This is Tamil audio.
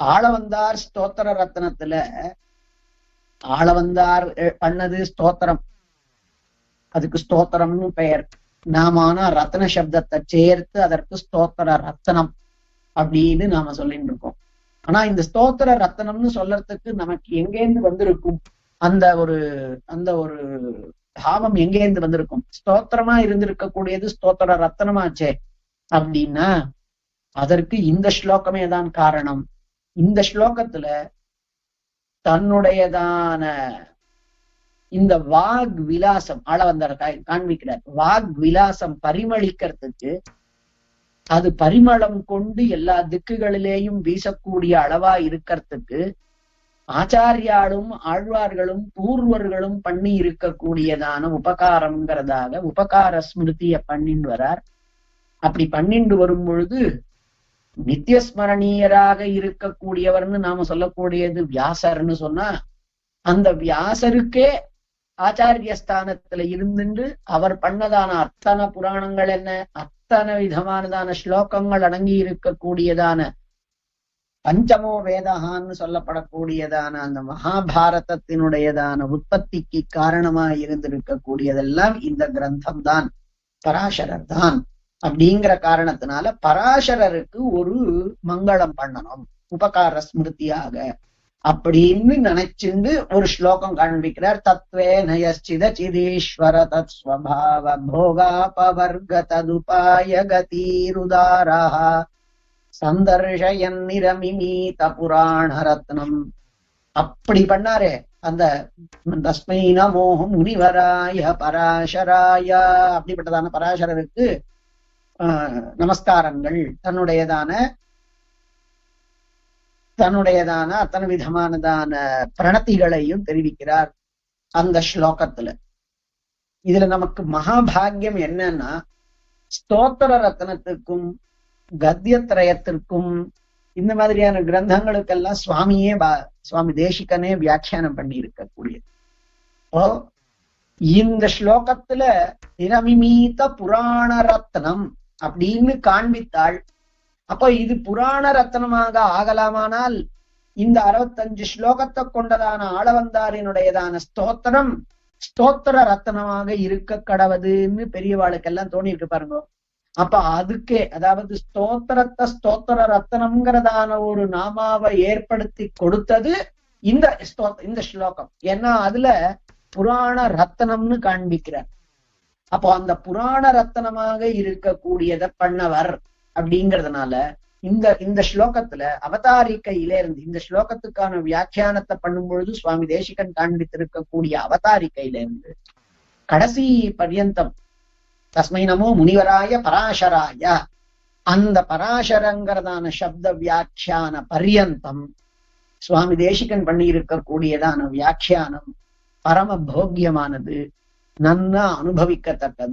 ஆளவந்தார் ஸ்தோத்திர ரத்னத்துல ஆளவந்தார் பண்ணது ஸ்தோத்திரம். அதுக்கு ஸ்தோத்திரம்னு பெயர். நாமான ரத்ன சப்தத்தை சேர்த்து அதற்கு ஸ்தோத்திர ரத்னம் அப்படின்னு நாம சொல்லிட்டு இருக்கோம். ஆனா இந்த ஸ்தோத்திர ரத்தனம்னு சொல்றதுக்கு நமக்கு எங்கேருந்து வந்திருக்கும்? அந்த ஒரு அந்த ஒரு பாவம் எங்கேருந்து வந்திருக்கும்? ஸ்தோத்திரமா இருந்திருக்கக்கூடியது ஸ்தோத்திர ரத்தனமாச்சே. அப்படின்னா அதற்கு இந்த ஸ்லோகமே தான் காரணம். இந்த ஸ்லோகத்துல தன்னுடையதான இந்த வாக் விலாசம் ஆள வந்த காண்பிக்கிறார். வாக் விலாசம் பரிமளிக்கிறதுக்கு அது பரிமளம் கொண்டு எல்லா திக்குகளிலேயும் வீசக்கூடிய அளவா இருக்கிறதுக்கு ஆச்சாரியாலும் ஆழ்வார்களும் பூர்வர்களும் பண்ணி இருக்கக்கூடியதான உபகாரம்ங்கிறதாக உபகார ஸ்மிருதிய பண்ணிண்டு வரார். அப்படி பண்ணிண்டு வரும் பொழுது நித்தியஸ்மரணீயராக இருக்கக்கூடியவர்னு நாம சொல்லக்கூடியது வியாசர்னு சொன்னா அந்த வியாசருக்கே ஆச்சாரிய ஸ்தானத்துல இருந்துட்டு அவர் பண்ணதான அத்தனை புராணங்கள் என்ன அத்தனை விதமானதான ஸ்லோகங்கள் அடங்கி இருக்கக்கூடியதான பஞ்சமோ வேதகான்னு சொல்லப்படக்கூடியதான அந்த மகாபாரதத்தினுடையதான உற்பத்திக்கு காரணமா இருந்திருக்கக்கூடியதெல்லாம் இந்த கிரந்தம் தான் பராசரர் தான் அப்படிங்கிற காரணத்தினால பராசரருக்கு ஒரு மங்களம் பண்ணணும். உபகார ஸ்மிருதியாக. அப்படின்னு நினைச்சுண்டு ஒரு ஸ்லோகம் காண்பிக்கிறார். தத்வே நயச்சித சிதீஸ்வர தத் ஸ்வபாவ போகாபவர்க ததுபாய கதீருதாரா சந்தர்ஷயன் நிரமிமீத புராண ரத்னம் அப்படி பண்ணாரே. அந்த தஸ்மை நமோகம் முனிவராய பராசராயா. அப்படிப்பட்டதான பராசரருக்கு நமஸ்காரங்கள். தன்னுடையதான தன்னுடையதான அத்தனை விதமானதான பிரணத்திகளையும் தெரிவிக்கிறார் அந்த ஸ்லோகத்துல. இதுல நமக்கு மகாபாகியம் என்னன்னா ஸ்தோத்திர ரத்னத்துக்கும் கத்தியத்திரயத்திற்கும் இந்த மாதிரியான கிரந்தங்களுக்கெல்லாம் சுவாமியே சுவாமி தேசிகனே வியாக்கியானம் பண்ணி இருக்கக்கூடியது இந்த ஸ்லோகத்துல நிரமிமீத புராண ரத்னம் அப்படின்னு காண்பித்தாள். அப்போ இது புராண ரத்னமாக ஆகலாமானால் இந்த அறுபத்தஞ்சு ஸ்லோகத்தை கொண்டதான ஆளவந்தாரினுடையதான ஸ்தோத்திரம் ஸ்தோத்திர ரத்னமாக இருக்க கடவுதுன்னு பெரியவாளுக்கெல்லாம் தோணி இருக்கு பாருங்க. அப்ப அதுக்கே அதாவது ஸ்தோத்திரத்தை ஸ்தோத்திர ரத்னம்ங்கிறதான ஒரு நாமாவை ஏற்படுத்தி கொடுத்தது இந்த இந்த ஸ்லோகம். ஏன்னா அதுல புராண ரத்தனம்னு காண்பிக்கிறார். அப்போ அந்த புராண ரத்தனமாக இருக்கக்கூடியதை பண்ணவர் அப்படிங்கிறதுனால இந்த இந்த ஸ்லோகத்துல அவதாரிக்கையில இருந்து இந்த ஸ்லோகத்துக்கான வியாக்கியானத்தை பண்ணும் பொழுது சுவாமி தேசிகன் காண்பித்திருக்கக்கூடிய அவதாரிக்கையில இருந்து கடைசி பர்யந்தம் தஸ்மை நமோ முனிவராய பராசராய அந்த பராசரங்கிறதான சப்த வியாக்கியான பர்யந்தம் சுவாமி தேசிகன் பண்ணி இருக்கக்கூடியதான வியாக்கியானம் பரம போக்கியமானது ನನ್ನ ಅನುಭವಿಕ್ಕತಕ್ಕದ್ದು